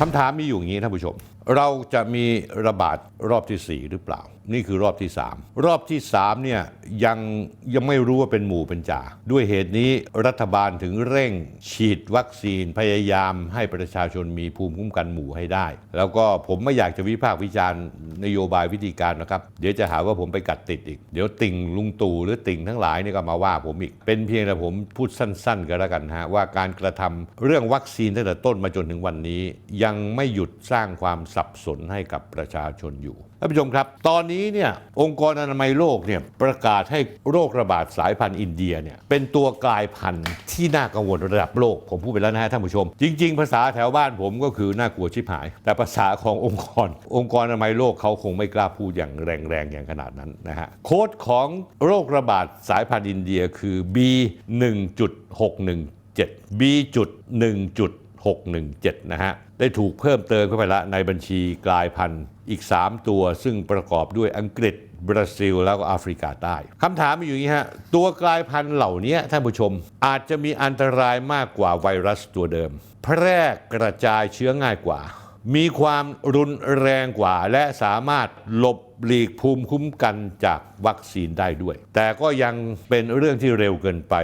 คำถามมีอยู่อย่างนี้ท่านผู้ชม เราจะมีระบาดรอบที่ 4 หรือเปล่า นี่คือรอบที่ 3 รอบที่3เนี่ยยังยังไม่รู้ว่าเป็นหมู่เป็นจ่าด้วยเหตุนี้รัฐบาลถึงเร่งฉีดวัคซีนพยายามให้ประชาชนมีภูมิคุ้มกันหมู่ให้ได้ แล้วก็ผมไม่อยากจะวิพากษ์วิจารณ์นโยบายวิธีการนะครับ เดี๋ยวจะหาว่าผมไปกัดติดอีก เดี๋ยวติ่งลุงตู่หรือติ่งทั้งหลายนี่ก็มาว่าผมอีก เป็นเพียงแต่ผมพูดสั้น ๆ ก็แล้วกันฮะว่าการกระทำเรื่องวัคซีนตั้งแต่ต้นมาจนถึงวันนี้ ยังไม่หยุดสร้างความสับสนให้กับประชาชนอยู่ ท่านผู้ชมครับ ตอนนี้เนี่ยองค์กรอนามัยโลกเนี่ยประกาศให้โรคระบาดสายพันธุ์อินเดียเนี่ยเป็นตัวกลายพันธุ์ที่น่ากังวลระดับโลก ผมพูดไปแล้วนะฮะท่านผู้ชม จริง ๆ ภาษาแถวบ้านผมก็คือน่ากลัวชิบหาย แต่ภาษาขององค์กร องค์กรอนามัยโลกเขาคงไม่กล้าพูดอย่างแรงๆอย่างขนาดนั้นนะฮะโค้ดของโรคระบาดสายพันธุ์อินเดียคือ B 1.617 B 617 นะฮะ ได้ถูกเพิ่มเติมเข้าไปละในบัญชีกลายพันธุ์อีก 3 ตัว ซึ่งประกอบด้วยอังกฤษบราซิล แล้วก็แอฟริกาใต้คำถามมีอยู่อย่างนี้ฮะ ตัวกลายพันธุ์เหล่านี้ท่านผู้ชม อาจจะมีอันตรายมากกว่าไวรัสตัวเดิม แพร่กระจายเชื้อง่ายกว่า มีความรุนแรงกว่า และสามารถหลบหลีกภูมิคุ้มกันจากวัคซีนได้ด้วย แต่ก็ยังเป็นเรื่องที่เร็วเกินไป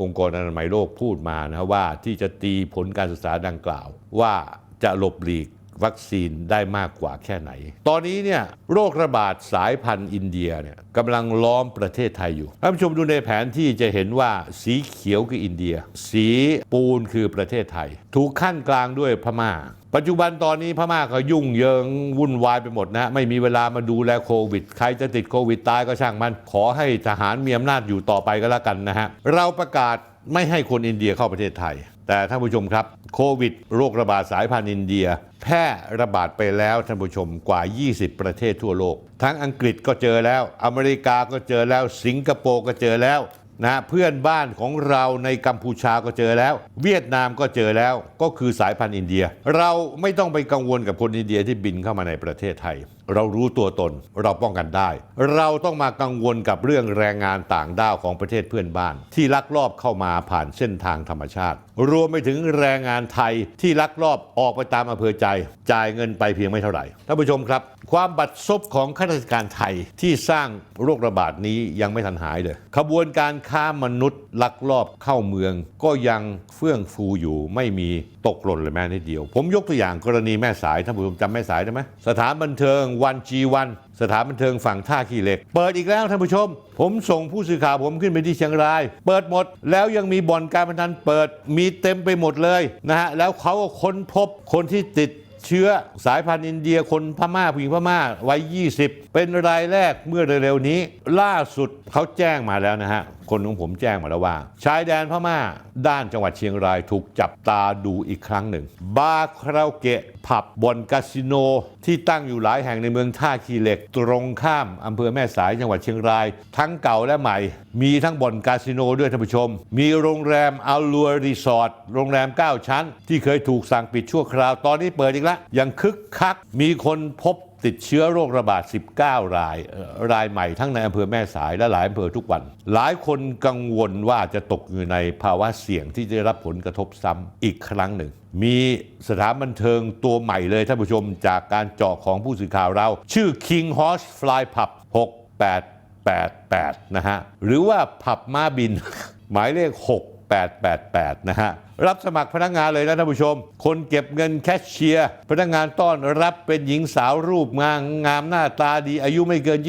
องค์กรอนามัยโลกพูดมานะว่าที่จะตีผลการศึกษาดังกล่าว ว่าจะหลบหลีก วัคซีนได้มากกว่าแค่ไหน ตอนนี้เนี่ยโรคระบาดสายพันธุ์อินเดียเนี่ยกำลังล้อมประเทศไทยอยู่ท่านผู้ชมดูในแผนที่จะเห็นว่าสีเขียวคืออินเดีย สีปูนคือประเทศไทย ถูกขั้นกลางด้วยพม่า ปัจจุบันตอนนี้พม่าก็ยุ่งเยิงวุ่นวายไปหมดนะ ไม่มีเวลามาดูแลโควิด ใครจะติดโควิดตายก็ช่างมัน ขอให้ทหารมีอำนาจอยู่ต่อไปก็แล้วกันนะฮะ เราประกาศไม่ให้คนอินเดียเข้าประเทศไทย แต่ท่านผู้ชมครับ โควิด โรคระบาดสายพันธุ์อินเดีย แพร่ระบาดไปแล้วท่านผู้ชมกว่า 20 ประเทศทั่วโลก ทั้งอังกฤษก็เจอแล้ว อเมริกาก็เจอแล้ว สิงคโปร์ก็เจอแล้วนะเพื่อนบ้านของเราในกัมพูชาก็เจอแล้ว เวียดนามก็เจอแล้วก็คือสายพันธุ์อินเดีย เราไม่ต้องไปกังวลกับคนอินเดียที่บินเข้ามาในประเทศไทย เรารู้ตัวตนเราป้องกันได้ เราต้องมากังวลกับเรื่องแรงงานต่างด้าวของประเทศเพื่อนบ้าน ที่ลักลอบเข้ามาผ่านเส้นทางธรรมชาติ รวมไปถึงแรงงานไทยที่ลักลอบออกไปตามอำเภอใจ จ่ายเงินไปเพียงไม่เท่าไหร่ท่านผู้ชมครับ ความบัดซบของข้าราชการไทยที่สร้างโรคระบาดนี้ยังไม่ทันหายเลยขบวนการค้ามนุษย์ลักลอบเข้าเมือง ก็ยังเฟื่องฟูอยู่ไม่มี ตกหล่นเลยแม้นิดเดียว ผมยกตัวอย่างกรณีแม่สายท่านผู้ชมจำแม่สายได้ไหมสถานบันเทิงวันจีวันสถานบันเทิงฝั่งท่าขี้เหล็ก เปิดอีกแล้วท่านผู้ชม ผมส่งผู้สื่อข่าวผมขึ้นไปที่เชียงราย เปิดหมด แล้วยังมีบ่อนการพนันเปิดมีเต็มไปหมดเลยนะฮะแล้วเขาก็ค้นพบคนที่ติดเชื้อสายพันธุ์อินเดียคนพม่าผู้หญิงพม่าวัย 20 เป็นรายแรกเมื่อเร็วๆนี้ ล่าสุดเขาแจ้งมาแล้วนะฮะ คนของผมแจ้งมาแล้วว่า ชายแดนพม่า ด้านจังหวัดเชียงรายถูกจับตาดูอีกครั้งหนึ่ง บาร์คาราโอเกะผับบอนคาสิโน ที่ตั้งอยู่หลายแห่งในเมืองท่าขี้เหล็ก ตรงข้ามอำเภอแม่สายจังหวัดเชียงราย ทั้งเก่าและใหม่ มีทั้งบ่อนคาสิโนด้วยท่านผู้ชม มีโรงแรมอัลลัวรีสอร์ทโรงแรม 9 ชั้น ที่เคยถูกสั่งปิดชั่วคราวตอนนี้เปิดอีกแล้วยังคึกคักมีคนพบติดเชื้อโรคระบาด 19 ราย รายใหม่ทั้งในอำเภอแม่สายและหลายอำเภอทุกวัน หลายคนกังวลว่าจะตกอยู่ในภาวะเสี่ยงที่จะรับผลกระทบซ้ำอีกครั้งหนึ่ง มีสถานบันเทิงตัวใหม่เลยท่านผู้ชมจากการเจาะของผู้สื่อข่าวเรา ชื่อ King Horse Fly Pub 6888 นะฮะ หรือว่าผับม้าบิน หมายเลข 6 888 นะฮะ รับสมัครพนักงานเลยนะท่านผู้ชม คนเก็บเงินแคชเชียร์ พนักงานต้อนรับเป็นหญิงสาวรูปงามงามหน้าตาดี อายุไม่เกิน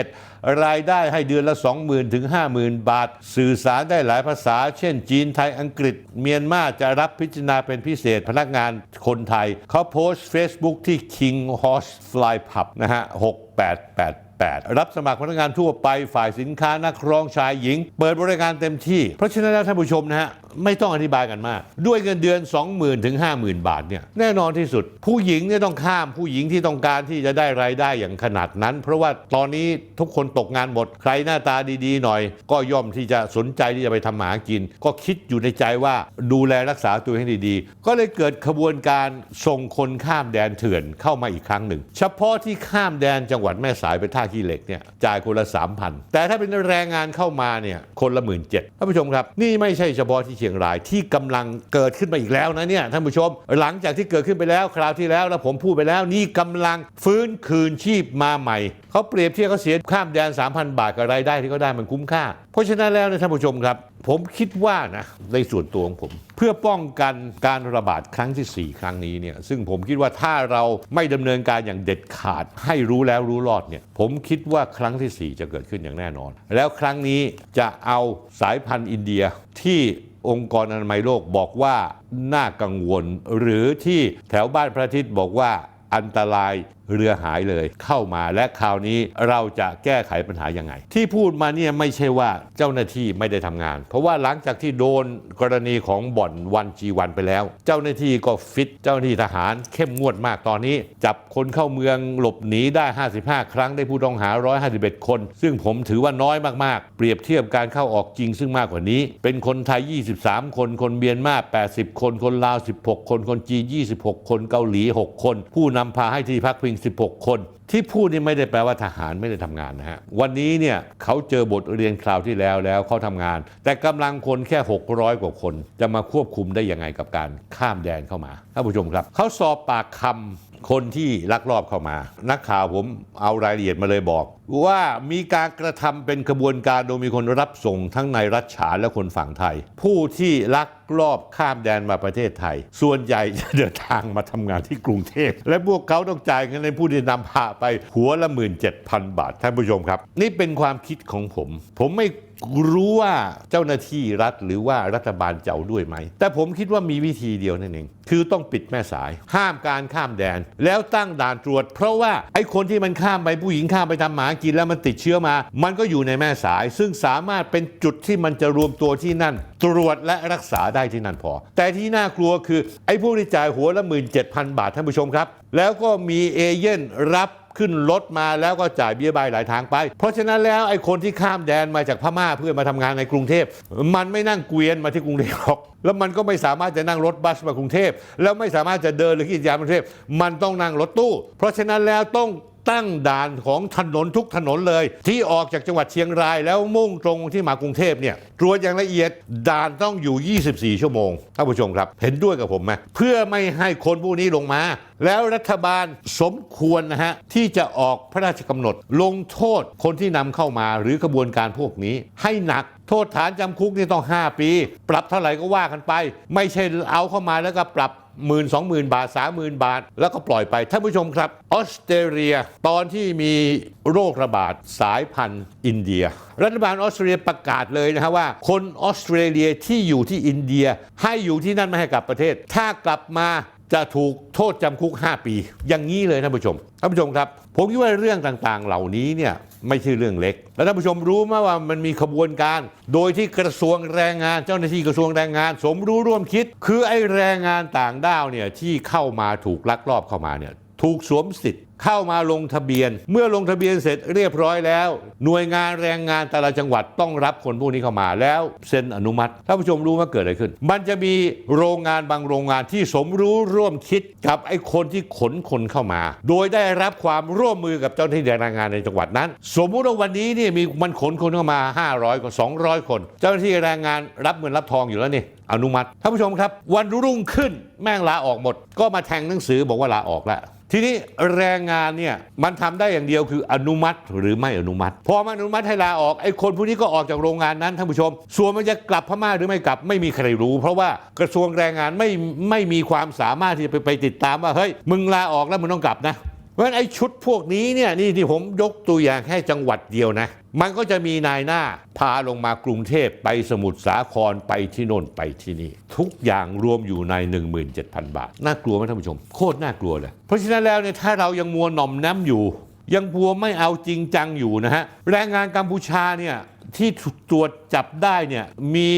27 รายได้ให้เดือนละ 20,000 ถึง 50,000 บาท สื่อสารได้หลายภาษา เช่น จีนไทยอังกฤษ เมียนมาจะรับพิจารณาเป็นพิเศษพนักงานคนไทย เขาโพสต์ Facebook ที่ King Horse Fly Pub นะฮะ6 8 8 รับสมัครพนักงานทั่วไปฝ่ายสินค้านักร้องชายหญิง เปิดบริการเต็มที่ เพราะฉะนั้นแล้วท่านผู้ชมนะฮะ ไม่ต้องอธิบายกันมาก ด้วยเงินเดือน 20,000ถึง50,000 บาทเนี่ยแน่นอนที่สุด ผู้หญิงเนี่ยต้องข้ามผู้หญิงที่ต้องการที่จะได้รายได้อย่างขนาดนั้น เพราะว่าตอนนี้ทุกคนตกงานหมดใครหน้าตาดีๆ หน่อย ก็ย่อมที่จะสนใจที่จะไปทำหมากิน ก็คิดอยู่ในใจว่าดูแลรักษาตัวให้ดีๆ ก็เลยเกิดขบวนการส่งคนข้ามแดนเถื่อนเข้ามาอีกครั้งหนึ่ง เฉพาะที่ข้ามแดนจังหวัดแม่สายไปท่าขี้เหล็กเนี่ยจ่ายคนละ3,000แต่ถ้าเป็นแรงงานเข้ามาเนี่ยคนละหมื่นเจ็ดท่านผู้ชมครับ นี่ไม่ใช่เฉพาะที่เชียงราย ที่กำลังเกิดขึ้นมาอีกแล้วนะเนี่ยท่านผู้ชม หลังจากที่เกิดขึ้นไปแล้วคราวที่แล้วแล้วผมพูดไปแล้วนี่กำลังฟื้นคืนชีพมาใหม่เขาเปรียบเทียบเขาเสียข้ามแดน 3,000 บาทกับรายได้ที่เขาได้มันคุ้มค่า เพราะฉะนั้นแล้วนยท่านผู้ชมครับ ผมคิดว่านะในส่วนตัวของผม เพื่อป้องกันการระบาดครั้งทีสี่4 ครั้งนี้เนี่ยซึ่งผมคิดว่าถ้าเราไม่ดำเนินการอย่างเด็ดขาด ให้รู้แล้วรู้รอดเนี่ยผมคิดว่าครั้งทีสี่ 4 จะเกิดขึ้นอย่างแน่นอน แล้วครั้งนี้จะเอาสายพันธุ์อินเดียที่ องค์กรอนามัยโลกบอกว่าน่ากังวล หรือที่แถวบ้านพระอาทิตย์บอกว่าอันตรายเรือหายเลยเข้ามาและคราวนี้เราจะแก้ไขปัญหายังไง ที่พูดมาเนี่ยไม่ใช่ว่าเจ้าหน้าที่ไม่ได้ทำงาน เพราะว่าหลังจากที่โดนกรณีของบ่อนวันจีวันไปแล้ว เจ้าหน้าที่ก็ฟิตเจ้าหน้าที่ทหารเข้มงวดมากตอนนี้ จับคนเข้าเมืองหลบหนีได้ 55 ครั้งได้ผู้ต้องหา 151 คน ซึ่งผมถือว่าน้อยมากๆ เปรียบเทียบการเข้าออกจริงซึ่งมากกว่านี้ เป็นคนไทย 23 คนคนเมียนมา 80 คนคนลาว 16 คนคนจีน 26 คนเกาหลี 6 คน ผู้นำพาให้ที่พักพิง16 คน ที่พูดนี่ไม่ได้แปลว่าทหารไม่ได้ทำงานนะฮะ วันนี้เนี่ยเขาเจอบทเรียนคราวที่แล้วแล้วเขาทำงาน แต่กำลังคนแค่ 600 กว่าคน จะมาควบคุมได้ยังไงกับการข้ามแดนเข้ามาท่านผู้ชมครับเขาสอบปากคำคนที่ลักลอบเข้ามา นักข่าวผมเอารายละเอียดมาเลยบอกว่ามีการกระทำเป็นขบวนการโดยมีคนรับส่งทั้งในรัฐฉานและคนฝั่งไทย ผู้ที่ลักลอบข้ามแดนมาประเทศไทย ส่วนใหญ่จะเดินทางมาทำงานที่กรุงเทพ และพวกเขาต้องจ่ายเงินในผู้ที่นำพาไปหัวละ 17,000 บาท ท่านผู้ชมครับ นี่เป็นความคิดของผม ผมไม่รู้ว่าเจ้าหน้าที่รัฐหรือว่ารัฐบาลจะเอาด้วยไหม แต่ผมคิดว่ามีวิธีเดียวนั่นเอง คือต้องปิดแม่สาย ห้ามการข้ามแดน แล้วตั้งด่านตรวจ เพราะว่าไอ้คนที่มันข้ามไปผู้หญิงข้ามไปทำหมากินแล้วมันติดเชื้อมา มันก็อยู่ในแม่สาย ซึ่งสามารถเป็นจุดที่มันจะรวมตัวที่นั่น ตรวจและรักษาได้ที่นั่นพอ แต่ที่น่ากลัวคือ ไอ้ผู้ที่จ่ายหัวละ 17,000 บาทท่านผู้ชมครับ แล้วก็มีเอเย่นรับขึ้นรถมาแล้วก็จ่ายเบี้ยใบหลายทางไป เพราะฉะนั้นแล้วไอ้คนที่ข้ามแดนมาจากพม่าเพื่อมาทำงานในกรุงเทพ มันไม่นั่งเกวียนมาที่กรุงเทพหรอก แล้วมันก็ไม่สามารถจะนั่งรถบัสมากรุงเทพ แล้วไม่สามารถจะเดินหรือขี่จักรยานกรุงเทพ มันต้องนั่งรถตู้ เพราะฉะนั้นแล้วต้อง ตั้งด่านของถนนทุกถนนเลย ที่ออกจากจังหวัดเชียงรายแล้วมุ่งตรงที่มากรุงเทพเนี่ยตรวจอย่างละเอียดด่านต้องอยู่ 24 ชั่วโมงท่านผู้ชมครับ เห็นด้วยกับผมไหมเพื่อไม่ให้คนพวกนี้ลงมา แล้วรัฐบาลสมควรนะฮะที่จะออกพระราชกำหนด ลงโทษคนที่นำเข้ามาหรือกระบวนการพวกนี้ให้หนักโทษฐานจำคุกนี่ต้อง 5 ปี ปรับเท่าไหร่ก็ว่ากันไป ไม่ใช่เอาเข้ามาแล้วก็ปรับ หมื่นสองหมื่นบาทสามหมื่นบาท แล้วก็ปล่อยไปท่านผู้ชมครับออสเตรเลียตอนที่มีโรคระบาดสายพันธุ์อินเดีย รัฐบาลออสเตรเลียประกาศเลยนะฮะว่า คนออสเตรเลียที่อยู่ที่อินเดีย ให้อยู่ที่นั่นไม่ให้กลับประเทศ ถ้ากลับมา จะถูกโทษจำคุก 5 ปี อย่างนี้เลยท่านผู้ชมท่านผู้ชมครับ ผมคิดว่าเรื่องต่างๆ เหล่านี้เนี่ยไม่ใช่เรื่องเล็ก แล้วท่านผู้ชมรู้ไหมว่ามันมีขบวนการ โดยที่กระทรวงแรงงาน เจ้าหน้าที่กระทรวงแรงงาน สมรู้ร่วมคิด คือไอ้แรงงานต่างด้าวเนี่ยที่เข้ามาถูกลักลอบเข้ามาเนี่ย ถูกสวมสิทธิ์เข้ามาลงทะเบียน เมื่อลงทะเบียนเสร็จเรียบร้อยแล้ว หน่วยงานแรงงานแต่ละจังหวัดต้องรับคนพวกนี้เข้ามาแล้วเซ็นอนุมัติท่านผู้ชมรู้ว่าเกิดอะไรขึ้น มันจะมีโรงงานบางโรงงานที่สมรู้ร่วมคิดกับไอ้คนที่ขนคนเข้ามา โดยได้รับความร่วมมือกับเจ้าหน้าที่แรงงานในจังหวัดนั้น สมมุติว่าวันนี้นี่มีมันขนคนเข้ามา 500คน200 คน เจ้าหน้าที่แรงงานรับเงินรับทองอยู่แล้วนี่อนุมัติท่านผู้ชมครับ วันรุ่งขึ้นแม่งลาออกหมด ก็มาแทงหนังสือบอกว่าลาออกแล้ว ทีนี้แรงงานเนี่ยมันทำได้อย่างเดียวคืออนุมัติหรือไม่อนุมัติ พอมันอนุมัติให้ลาออกไอ้คนพวกนี้ก็ออกจากโรงงานนั้นท่านผู้ชม ส่วนมันจะกลับพม่าหรือไม่กลับไม่มีใครรู้ เพราะว่ากระทรวงแรงงานไม่ไม่มีความสามารถที่จะไปไปติดตามว่าเฮ้ยมึงลาออกแล้วมึงต้องกลับนะ เพราะฉะนั้นไอ้ชุดพวกนี้เนี่ยนี่ที่ผมยกตัวอย่างแค่จังหวัดเดียวนะ มันก็จะมีนายหน้าพาลงมากรุงเทพไปสมุทรสาครไปที่โน่นไปที่นี่ ทุกอย่างรวมอยู่ใน 17,000 บาท น่ากลัวไหมท่านผู้ชม โคตรน่ากลัวเลย เพราะฉะนั้นแล้วเนี่ยถ้าเรายังมัวหน่อมน้ำอยู่ ยังพัวไม่เอาจริงจังอยู่นะฮะแรงงานกัมพูชาเนี่ยที่ตรวจจับได้เนี่ยมี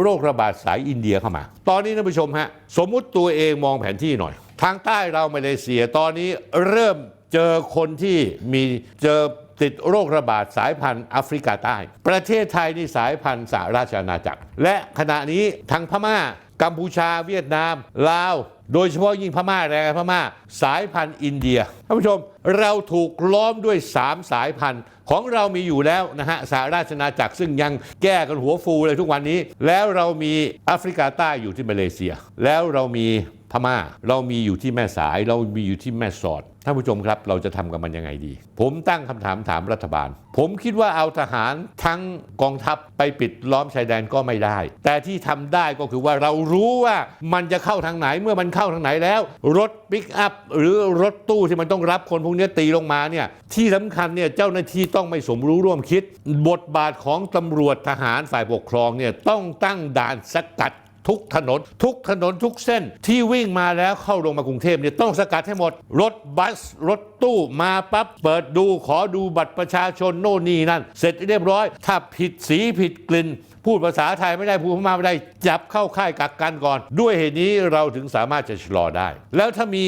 โรคระบาดสายอินเดียเข้ามา ตอนนี้ท่านผู้ชมฮะสมมุติตัวเองมองแผนที่หน่อย ทางใต้เรามาเลเซียตอนนี้เริ่มเจอคนที่มีเจอติดโรคระบาดสายพันธุ์แอฟริกาใต้ ประเทศไทยนี่สายพันธุ์สหราชอาณาจักร และขณะนี้ทางพม่า กัมพูชาเวียดนาม ลาว โดยเฉพาะยิ่งพม่าแรงพม่า สายพันธุ์อินเดียท่านผู้ชมเราถูกล้อมด้วย 3 สายพันธุ์ ของเรามีอยู่แล้วนะฮะสหราชอาณาจักรซึ่งยังแก้กันหัวฟูเลยทุกวันนี้ แล้วเรามีแอฟริกาใต้อยู่ที่มาเลเซีย แล้วเรามีพม่า เรามีอยู่ที่แม่สาย เรามีอยู่ที่แม่สอดท่านผู้ชมครับ เราจะทำกับมันยังไงดี ผมตั้งคำถามถามรัฐบาล ผมคิดว่าเอาทหารทั้งกองทัพไปปิดล้อมชายแดนก็ไม่ได้ แต่ที่ทำได้ก็คือว่าเรารู้ว่ามันจะเข้าทางไหนเมื่อมันเข้าทางไหนแล้ว รถปิกอัพหรือรถตู้ที่มันต้องรับคนพวกนี้ตีลงมาเนี่ยที่สำคัญเนี่ยเจ้าหน้าที่ต้องไม่สมรู้ร่วมคิด บทบาทของตำรวจทหารฝ่ายปกครองเนี่ยต้องตั้งด่านสกัดทุกถนน ทุกถนนทุกเส้นที่วิ่งมาแล้วเข้าลงมากรุงเทพเนี่ยต้องสกัดให้หมด รถบัส รถตู้มาปั๊บเปิดดูขอดูบัตรประชาชนโน่นนี่นั่น เสร็จเรียบร้อย ถ้าผิดสีผิดกลิ่น พูดภาษาไทยไม่ได้พูดพม่าไม่ได้จับเข้าค่ายกักกันก่อน ด้วยเหตุนี้เราถึงสามารถจะชะลอได้ แล้วถ้ามี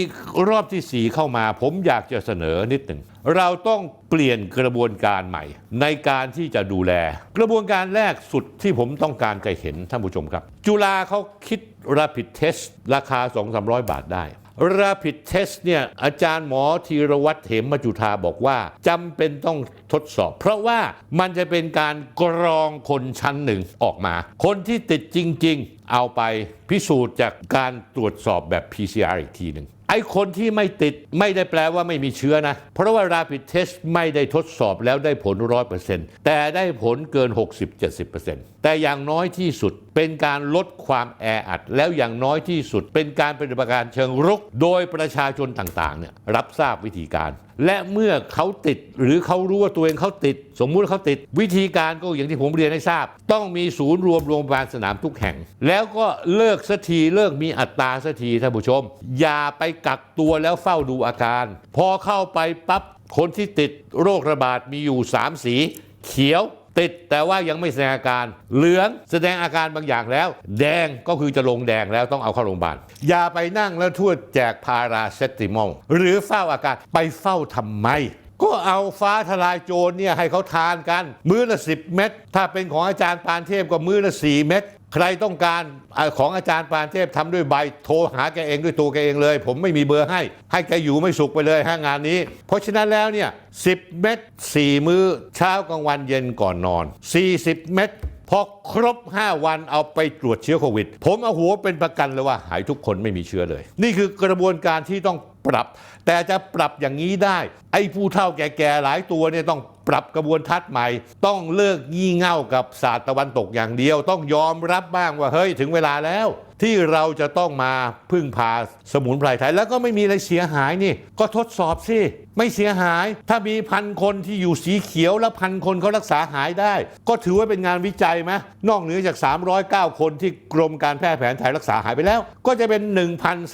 รอบที่ 4 เข้ามา ผมอยากจะเสนอนิดหนึ่งเราต้องเปลี่ยนกระบวนการใหม่ ในการที่จะดูแล กระบวนการแรกสุดที่ผมต้องการจะเห็นท่านผู้ชมครับ จุฬาเขาคิด Rapid Test ราคา 2-300 บาทได้ Rapid Test เนี่ยอาจารย์หมอธีรวัตรเหมจุธาบอกว่าจำเป็นต้องทดสอบ เพราะว่ามันจะเป็นการกรองคนชั้นหนึ่งออกมา คนที่ติดจริง ๆ เอาไปพิสูจน์จากการตรวจสอบแบบ PCR อีกทีหนึ่งไอ้คนที่ไม่ติดไม่ได้แปลว่าไม่มีเชื้อนะ เพราะว่า Rapid Test ไม่ได้ทดสอบแล้วได้ผล 100%แต่ได้ผลเกิน 60-70%แต่อย่างน้อยที่สุดเป็นการลดความแออัด แล้วอย่างน้อยที่สุดเป็นการปฏิบัติการเชิงรุก โดยประชาชนต่างๆเนี่ยรับทราบวิธีการ และเมื่อเขาติดหรือเขารู้ว่าตัวเองเขาติด สมมุติเขาติด วิธีการก็อย่างที่ผมเรียนให้ทราบ ต้องมีศูนย์รวมโรงพยาบาลสนามทุกแห่ง แล้วก็เลิกสักทีเลิกมีอัตราสักทีท่านผู้ชม อย่าไปกักตัวแล้วเฝ้าดูอาการ พอเข้าไปปั๊บคนที่ติดโรคระบาดมีอยู่ 3 สี เขียว ติดแต่ว่ายังไม่แสดงอาการ เหลืองแสดงอาการบางอย่างแล้ว แดงก็คือจะลงแดงแล้วต้องเอาเข้าโรงพยาบาลอย่าไปนั่งแล้วทั่วแจกพาราเซตติมอลหรือเฝ้าอาการไปเฝ้าทำไมก็เอาฟ้าทลายโจรเนี่ยให้เขาทานกัน มื้อละสิบเม็ดถ้าเป็นของอาจารย์ปานเทพก็มื้อละสี่เม็ด ใครต้องการอของอาจารย์ปานเทพทำด้วยใบโทรหาแกเองด้วยตัวแกเองเลย ผมไม่มีเบอร์ให้ ให้แกอยู่ไม่สุขไปเลยฮะงานนี้ เพราะฉะนั้นแล้วเนี่ย10 เม็ด4 มื้อเช้ากลางวันเย็นก่อนนอน 40 เม็ดพอครบ 5 วันเอาไปตรวจเชื้อโควิด ผมเอาหัวเป็นประกันเลยว่าหายทุกคนไม่มีเชื้อเลย นี่คือกระบวนการที่ต้อง ปรับ แต่จะปรับอย่างนี้ได้ ไอ้ผู้เฒ่าแก่ๆหลายตัวเนี่ยต้องปรับกระบวนทัศน์ใหม่ ต้องเลิกงี่เง่ากับศาสตร์ตะวันตกอย่างเดียว ต้องยอมรับบ้างว่าเฮ้ยถึงเวลาแล้ว ที่เราจะต้องมาพึ่งพาสมุนไพรไทย แล้วก็ไม่มีอะไรเสียหายนี่ ก็ทดสอบสิ ไม่เสียหาย ถ้ามีพันคนที่อยู่สีเขียวแล้วพันคนเขารักษาหายได้ ก็ถือว่าเป็นงานวิจัยไหมนอกเหนือจาก 309 คนที่กรมการแพทย์แผนไทยรักษาหายไปแล้ว ก็จะเป็น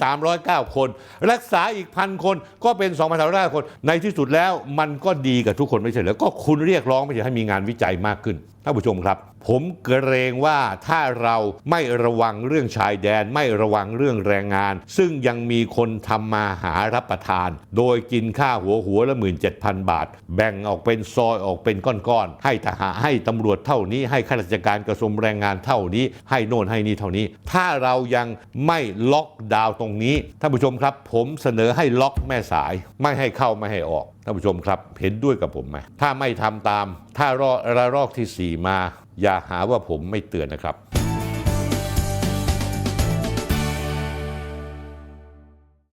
1,309 คน รักษาอีกพันคนก็เป็น 2,309 คน ในที่สุดแล้วมันก็ดีกับทุกคนไม่ใช่เหรอก็คุณเรียกร้องไม่ใช่ให้มีงานวิจัยมากขึ้นท่านผู้ชมครับ ผมเกรงว่าถ้าเราไม่ระวังเรื่องชายแดนไม่ระวังเรื่องแรงงาน ซึ่งยังมีคนทำมาหารับประทาน โดยกินค่าวหัวหัวละหมื่นเจ็ดพันบาท แบ่งออกเป็นซอยออกเป็นก้อนๆ ให้ทหารให้ตำรวจเท่านี้ ให้ข้าราชการกระทรวงแรงงานเท่านี้ ให้โน่นให้นี่เท่านี้ ถ้าเรายังไม่ล็อกดาวน์ตรงนี้ท่านผู้ชมครับ ผมเสนอให้ล็อกแม่สาย ไม่ให้เข้าไม่ให้ออกท่านผู้ชมครับเห็นด้วยกับผมไหมถ้าไม่ทำตาม ถ้ารอระลอกที่ 4 มา อย่าหาว่าผมไม่เตือนนะครับ